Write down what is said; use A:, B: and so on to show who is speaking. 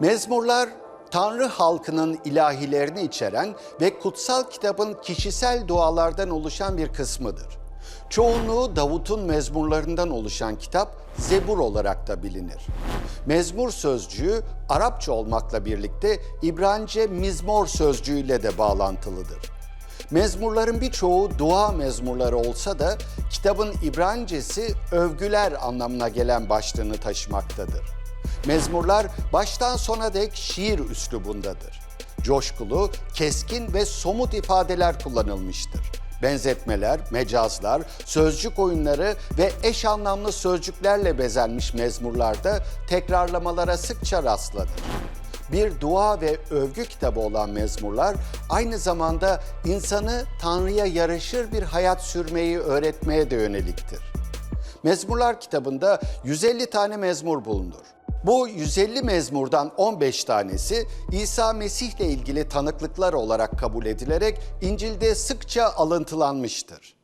A: Mezmurlar Tanrı halkının ilahilerini içeren ve kutsal kitabın kişisel dualardan oluşan bir kısmıdır. Çoğunluğu Davut'un mezmurlarından oluşan kitap Zebur olarak da bilinir. Mezmur sözcüğü Arapça olmakla birlikte İbranice mizmor sözcüğüyle de bağlantılıdır. Mezmurların birçoğu dua mezmurları olsa da kitabın İbranicesi övgüler anlamına gelen başlığını taşımaktadır. Mezmurlar baştan sona dek şiir üslubundadır. Coşkulu, keskin ve somut ifadeler kullanılmıştır. Benzetmeler, mecazlar, sözcük oyunları ve eş anlamlı sözcüklerle bezenmiş mezmurlarda tekrarlamalara sıkça rastlanır bir dua ve övgü kitabı olan mezmurlar aynı zamanda insanı Tanrı'ya yaraşır bir hayat sürmeyi öğretmeye de yöneliktir. Mezmurlar kitabında 150 tane mezmur bulunur. Bu 150 mezmurdan 15 tanesi İsa Mesih ile ilgili tanıklıklar olarak kabul edilerek İncil'de sıkça alıntılanmıştır.